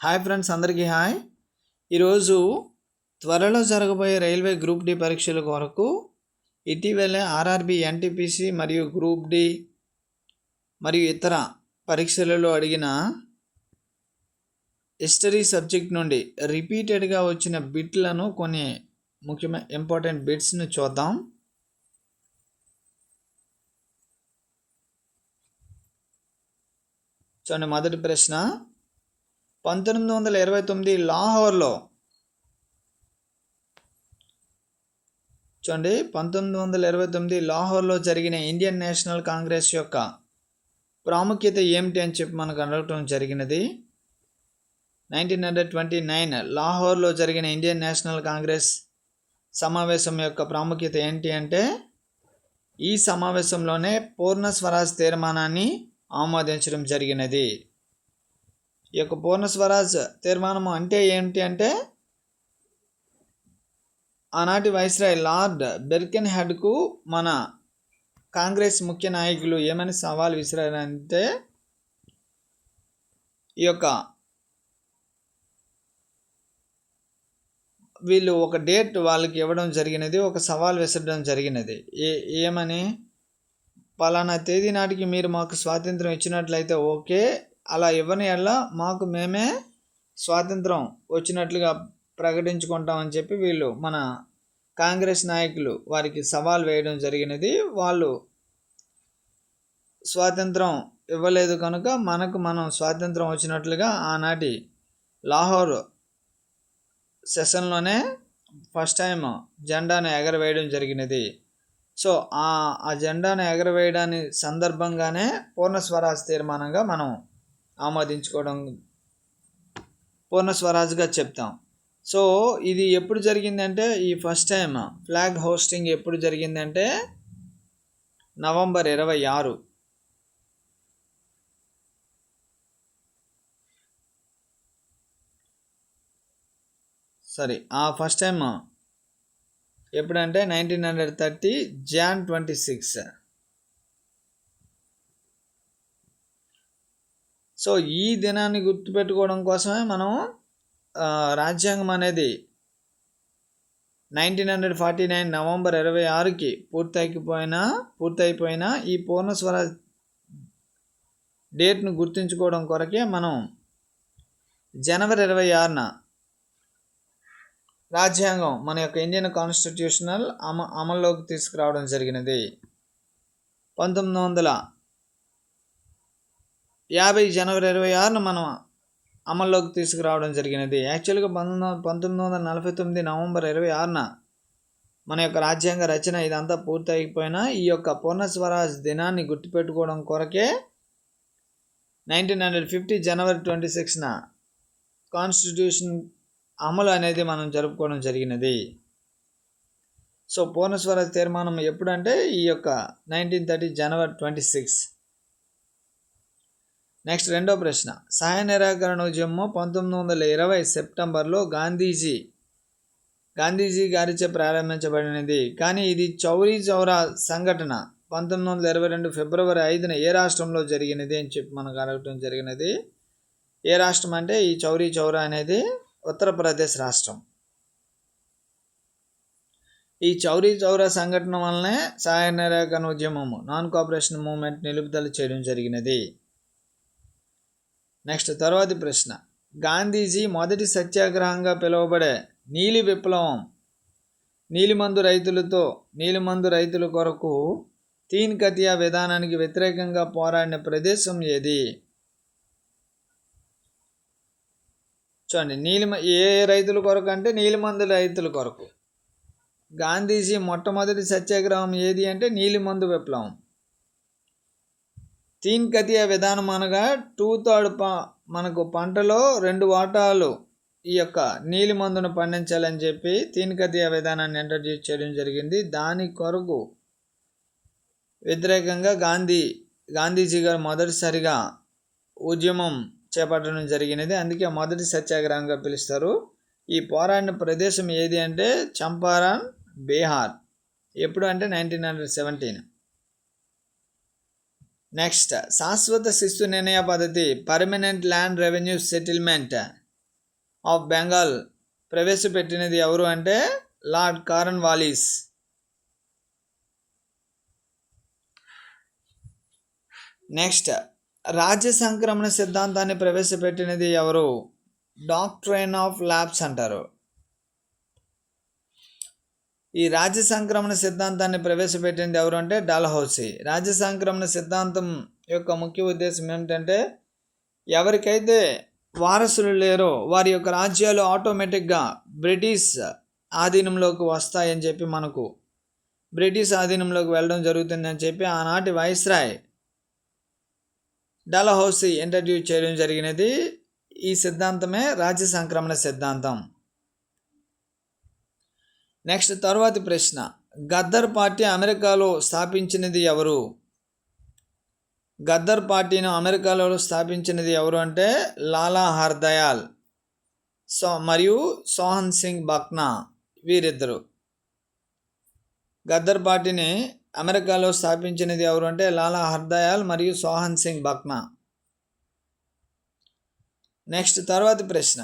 Hi friends అందరికీ hi ఈరోజు త్వరలో జరగబోయే రైల్వే గ్రూప్ డి పరీక్షల కొరకు ఇటీవలే ఆర్ఆర్బి ఎన్టీపీసీ మరియు గ్రూప్ డి మరియు ఇతర పరీక్షలలో అడిగిన హిస్టరీ సబ్జెక్ట్ నుండి రిపీటెడ్గా వచ్చిన బిట్లను కొన్ని ముఖ్యమైన ఇంపార్టెంట్ బిట్స్ని చూద్దాం. చూడండి మొదటి ప్రశ్న. పంతొమ్మిది వందల ఇరవై తొమ్మిది లాహోర్లో. చూడండి పంతొమ్మిది వందల ఇరవై తొమ్మిది లాహోర్లో జరిగిన ఇండియన్ నేషనల్ కాంగ్రెస్ యొక్క ప్రాముఖ్యత ఏమిటి అని చెప్పి మనకు అడగటం జరిగినది. నైన్టీన్ హండ్రెడ్ ట్వంటీ నైన్ లాహోర్లో జరిగిన ఇండియన్ నేషనల్ కాంగ్రెస్ సమావేశం యొక్క ప్రాముఖ్యత ఏంటి అంటే ఈ సమావేశంలోనే పూర్ణ స్వరాజ్ తీర్మానాన్ని ఆమోదించడం జరిగినది. ఈ యొక్క పూర్ణ స్వరాజ్ తీర్మానము అంటే ఏమిటి అంటే ఆనాటి వైస్రాయ్ లార్డ్ బెర్కెన్ హెడ్కు మన కాంగ్రెస్ ముఖ్య నాయకులు ఏమని సవాల్ విసిరారంటే ఈ యొక్క వీళ్ళు ఒక డేట్ వాళ్ళకి ఇవ్వడం జరిగినది ఒక సవాల్ విసరడం జరిగినది. ఏ ఏమని? పలానా తేదీ నాటికి మీరు మాకు స్వాతంత్రం ఇచ్చినట్లయితే ఓకే అలా ఇవ్వని వల్ల మాకు మేమే స్వాతంత్రం వచ్చినట్లుగా ప్రకటించుకుంటామని చెప్పి వీళ్ళు మన కాంగ్రెస్ నాయకులు వారికి సవాల్ వేయడం జరిగినది. వాళ్ళు స్వాతంత్రం ఇవ్వలేదు కనుక మనకు మనం స్వాతంత్రం వచ్చినట్లుగా ఆనాటి లాహోర్ సెషన్లోనే ఫస్ట్ టైం జెండాను ఎగరవేయడం జరిగినది. సో ఆ ఆ జెండాను ఎగరవేయడాని సందర్భంగానే పూర్ణ స్వరాజ్ తీర్మానంగా మనం ఆమోదించుకోవడం పూర్ణ స్వరాజ్గా చెప్తాం. సో ఇది ఎప్పుడు జరిగిందంటే ఈ ఫస్ట్ టైం ఫ్లాగ్ హోస్టింగ్ ఎప్పుడు జరిగిందంటే నవంబర్ ఇరవై ఆరు. సరే ఆ ఫస్ట్ టైం ఎప్పుడంటే nineteen hundred thirty Jan twenty six. So ఈ దినాన్ని గుర్తుపెట్టుకోవడం కోసమే మనం రాజ్యాంగం అనేది nineteen hundred forty nine November ఇరవై ఆరుకి పూర్తయిపోయిన పూర్తయిపోయిన ఈ పూర్ణ స్వర డేట్ను గుర్తుంచుకోవడం కొరకే మనం జనవరి ఇరవై ఆరున రాజ్యాంగం మన యొక్క ఇండియన్ కాన్స్టిట్యూషనల్ అమ అమల్లోకి తీసుకురావడం జరిగినది. పంతొమ్మిది వందల యాభై జనవరి ఇరవై ఆరున మనం అమల్లోకి తీసుకురావడం జరిగినది. యాక్చువల్గా పంతొమ్మిది పంతొమ్మిది వందల నలభై తొమ్మిది నవంబర్ ఇరవై ఆరున మన యొక్క రాజ్యాంగ రచన ఇదంతా పూర్తి అయిపోయినా ఈ యొక్క పూర్ణ స్వరాజ్ దినాన్ని గుర్తుపెట్టుకోవడం కొరకే nineteen hundred fifty January twenty సిక్స్న constitution అమలు అనేది మనం జరుపుకోవడం జరిగినది. సో పూర్ణ స్వరాజ్ తీర్మానం ఎప్పుడంటే ఈ యొక్క నైన్టీన్ థర్టీ జనవరి ట్వంటీ సిక్స్. నెక్స్ట్ రెండో ప్రశ్న. సహాయ నిరాకరణ ఉద్యమం పంతొమ్మిది వందల ఇరవై సెప్టెంబర్లో గాంధీజీ గాంధీజీ గారిచే ప్రారంభించబడినది. కానీ ఇది చౌరీ చౌరా సంఘటన. పంతొమ్మిది వందల ఇరవై రెండు ఫిబ్రవరి ఐదున ఏ రాష్ట్రంలో జరిగినది అని చెప్పి మనకు అడగటం జరిగినది. ఏ రాష్ట్రం అంటే ఈ చౌరీ చౌరా అనేది ఉత్తరప్రదేశ్ రాష్ట్రం. ఈ చౌరీ చౌరా సంఘటన వల్లనే సహాయ నిరాకరణ ఉద్యమము నాన్ కోఆపరేషన్ మూవ్మెంట్ నిలుపుదల చేయడం జరిగినది. నెక్స్ట్ తర్వాతి ప్రశ్న. గాంధీజీ మొదటి సత్యాగ్రహంగా పిలువబడే నీలి విప్లవం నీలిమందు రైతులతో నీలిమందు రైతుల కొరకు తీన్ కతియా విధానానికి వ్యతిరేకంగా పోరాడిన ప్రదేశం ఏది? చూడండి నీలిమ ఏ రైతుల కొరకు అంటే నీలిమందు రైతుల కొరకు. గాంధీజీ మొట్టమొదటి సత్యాగ్రహం ఏది అంటే నీలిమందు విప్లవం. తీన్ విధానం అనగా టూ థర్డ్ ప మనకు పంటలో రెండు వాటాలు ఈ యొక్క నీలి మందును పండించాలని చెప్పి తీన్ విధానాన్ని ఇంట్రడ్యూస్ చేయడం జరిగింది. దాని కొరకు వ్యతిరేకంగా గాంధీ గాంధీజీ గారు మొదటిసారిగా ఉద్యమం చేపట్టడం జరిగినది. అందుకే మొదటి సత్యాగ్రహంగా పిలుస్తారు. ఈ పోరాడిన ప్రదేశం ఏది అంటే చంపారాన్ బీహార్. ఎప్పుడు అంటే నైన్టీన్ హండ్రెడ్ సెవెంటీన్. నెక్స్ట్ శాశ్వత శిస్తు నిర్ణయ పద్ధతి permanent land revenue settlement of Bengal ప్రవేశపెట్టినది ఎవరు అంటే లార్డ్ కారన్ వాలీస్ నెక్స్ట్ రాజ్య సంక్రమణ సిద్ధాంతాన్ని ప్రవేశపెట్టినది ఎవరు? డాక్ట్రైన్ ఆఫ్ ల్యాబ్స్ అంటారు. ఈ రాజ్య సంక్రమణ సిద్ధాంతాన్ని ప్రవేశపెట్టింది ఎవరు అంటే డల్హౌసీ. రాజ్య సంక్రమణ సిద్ధాంతం యొక్క ముఖ్య ఉద్దేశం ఏమిటంటే ఎవరికైతే వారసులు లేరో వారి యొక్క రాజ్యాలు ఆటోమేటిక్గా బ్రిటిష్ ఆధీనంలోకి వస్తాయని చెప్పి మనకు బ్రిటిష్ ఆధీనంలోకి వెళ్ళడం జరుగుతుందని చెప్పి ఆనాటి వైస్రాయ్ డల్హౌసీ ఇంట్రడ్యూస్ చేయడం జరిగినది. ఈ సిద్ధాంతమే రాజ్య సంక్రమణ సిద్ధాంతం. నెక్స్ట్ తర్వాతి ప్రశ్న. గద్దర్ పార్టీ అమెరికాలో స్థాపించినది ఎవరు? గద్దర్ పార్టీని అమెరికాలో స్థాపించినది ఎవరు అంటే లాలా హర్దయాల్ సో మరియు సోహన్ సింగ్ బక్నా వీరిద్దరు. గద్దర్ పార్టీని అమెరికాలో స్థాపించినది ఎవరు అంటే లాలా హర్దయాల్ మరియు సోహన్ సింగ్ బక్నా. నెక్స్ట్ తర్వాతి ప్రశ్న.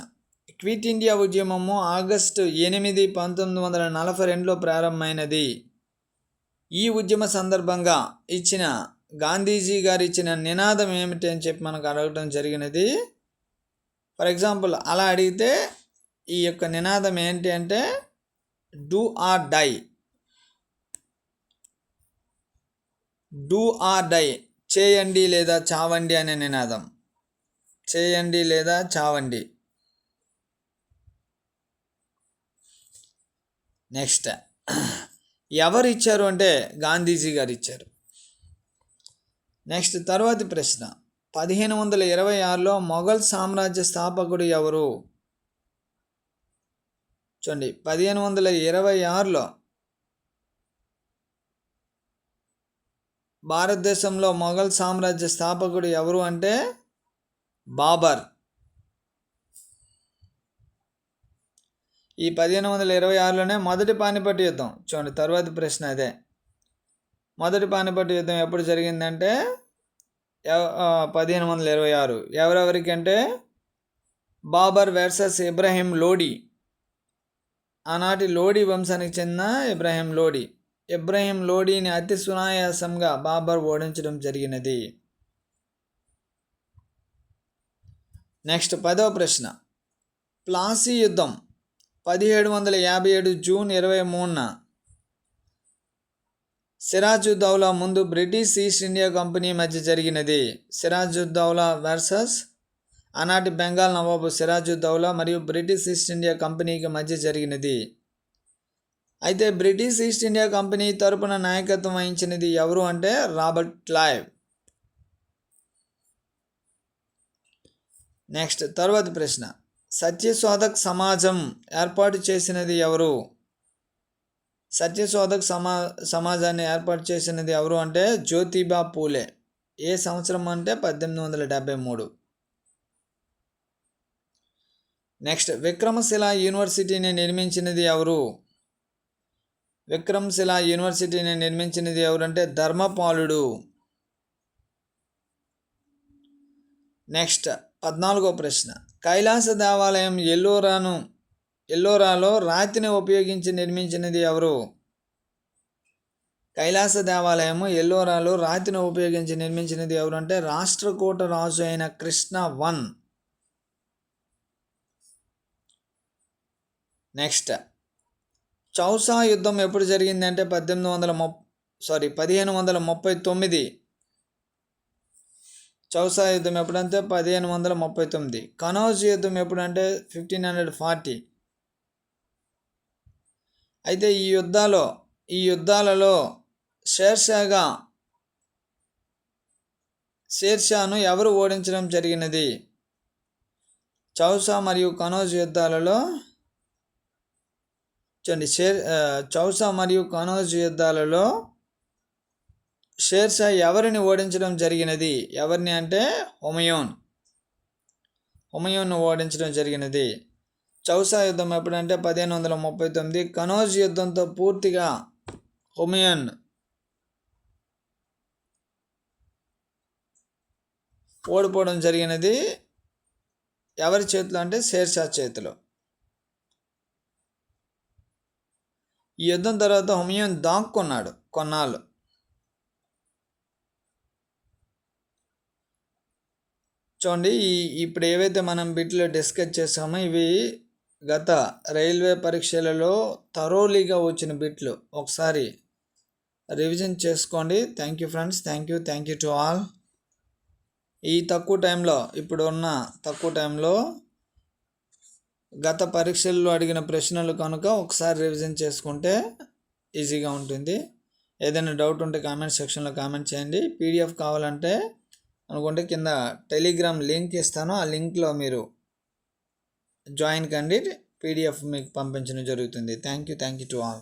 క్విట్ ఇండియా ఉద్యమము ఆగస్టు ఎనిమిది పంతొమ్మిది వందల నలభై రెండులో ప్రారంభమైనది. ఈ ఉద్యమ సందర్భంగా ఇచ్చిన గాంధీజీ గారు ఇచ్చిన నినాదం ఏమిటి అని చెప్పి మనకు అడగడం జరిగినది. ఫర్ ఎగ్జాంపుల్ అలా అడిగితే ఈ యొక్క నినాదం ఏంటి అంటే do or die do or die చేయండి లేదా చావండి అనే నినాదం. చేయండి లేదా చావండి. నెక్స్ట్. ఎవరు ఇచ్చారు అంటే గాంధీజీ గారు ఇచ్చారు నెక్స్ట్ తర్వాతి ప్రశ్న. పదిహేను వందల ఇరవై ఆరులో మొఘల్ సామ్రాజ్య స్థాపకుడు ఎవరు? చూడండి. పదిహేను వందల ఇరవై ఆరులో భారతదేశంలో మొఘల్ సామ్రాజ్య స్థాపకుడు ఎవరు అంటే? బాబర్. ఈ పదిహేను వందల ఇరవై ఆరులోనే మొదటి పానిపట్టు యుద్ధం. చూడండి తర్వాతి ప్రశ్న అదే. మొదటి పానిపట్టు యుద్ధం ఎప్పుడు జరిగిందంటే పదిహేను వందల ఇరవై ఆరు. ఎవరెవరికి అంటే బాబర్ వెర్సెస్ ఇబ్రాహీం లోడి. ఆనాటి లోడి వంశానికి చెందిన ఇబ్రాహీం లోడి. ఇబ్రాహీం లోడీని అతి సునాయాసంగా బాబర్ ఓడించడం జరిగినది. నెక్స్ట్ పదవ ప్రశ్న. ప్లాసీ యుద్ధం పదిహేడు వందల యాభై ఏడు జూన్ ఇరవై మూడున సిరాజుద్దౌలా ముందు బ్రిటిష్ ఈస్ట్ ఇండియా కంపెనీ మధ్య జరిగినది. సిరాజుద్దౌలా వర్సెస్ ఆనాటి బెంగాల్ నవాబు సిరాజుద్దౌలా మరియు బ్రిటిష్ ఈస్ట్ ఇండియా కంపెనీకి మధ్య జరిగినది. అయితే బ్రిటిష్ ఈస్ట్ ఇండియా కంపెనీ తరపున నాయకత్వం వహించినది ఎవరు అంటే రాబర్ట్ క్లైవ్. నెక్స్ట్ తర్వాత ప్రశ్న. సత్యశోధక్ సమాజం ఏర్పాటు చేసినది ఎవరు? సత్యశోధక్ సమా సమాజాన్ని ఏర్పాటు చేసినది ఎవరు అంటే జ్యోతిబా పూలే. ఏ సంవత్సరం అంటే పద్దెనిమిది వందల డెబ్బై మూడు. నెక్స్ట్ విక్రమశిల యూనివర్సిటీని నిర్మించినది ఎవరు? విక్రమశిల యూనివర్సిటీని నిర్మించినది ఎవరంటే ధర్మపాలుడు. నెక్స్ట్ పద్నాలుగో ప్రశ్న. కైలాస దేవాలయం ఎల్లోరాను ఎల్లోరాలో రాతిని ఉపయోగించి నిర్మించినది ఎవరు? కైలాస దేవాలయము ఎల్లోరాలో రాతిని ఉపయోగించి నిర్మించినది ఎవరు అంటే రాష్ట్రకూట రాజు అయిన కృష్ణ వన్. నెక్స్ట్. చౌసా యుద్ధం ఎప్పుడు జరిగింది అంటే పద్దెనిమిది వందల ముప్ సారీ పదిహేను వందల ముప్పై తొమ్మిది. చౌసా యుద్ధం ఎప్పుడంటే పదిహేను వందల ముప్పై తొమ్మిది. కనౌజ్ యుద్ధం ఎప్పుడంటే ఫిఫ్టీన్ హండ్రెడ్ ఫార్టీ అయితే ఈ యుద్ధాలో ఈ యుద్ధాలలో షేర్షాగా షేర్షాను ఎవరు ఓడించడం జరిగినది? చౌసా మరియు కనౌజ్ యుద్ధాలలో చూడండి షేర్ చౌసా మరియు కనౌజ్ యుద్ధాలలో షేర్షా ఎవరిని ఓడించడం జరిగినది? ఎవరిని అంటే హుమయూన్. హుమయూన్ను ఓడించడం జరిగినది. చౌసా యుద్ధం ఎప్పుడంటే పదిహేను వందల ముప్పై తొమ్మిది. కనోజ్ యుద్ధంతో పూర్తిగా హుమయూన్ ఓడిపోవడం జరిగినది. ఎవరి చేతిలో అంటే షేర్షా చేతిలో. ఈ యుద్ధం తర్వాత హుమయూన్ దాక్కున్నాడు కొన్నాళ్ళు. చూడండి ఈ ఇప్పుడు ఏవైతే మనం బిట్లో డిస్కస్ చేసామో ఇవి గత రైల్వే పరీక్షలలో తరోలీగా వచ్చిన బిట్లు. ఒకసారి రివిజన్ చేసుకోండి. Thank you friends thank you thank you to all ఈ తక్కువ టైంలో ఇప్పుడు ఉన్న తక్కువ టైంలో గత పరీక్షల్లో అడిగిన ప్రశ్నలు కనుక ఒకసారి రివిజన్ చేసుకుంటే ఈజీగా ఉంటుంది. ఏదైనా డౌట్ ఉంటే కామెంట్ సెక్షన్లో కామెంట్ చేయండి. పీడిఎఫ్ కావాలంటే అనుకుంటే కింద టెలిగ్రామ్ లింక్ ఇస్తాను. ఆ లింక్లో మీరు జాయిన్ కండి. పీడిఎఫ్ మీకు పంపించడం జరుగుతుంది. Thank you. Thank you to all.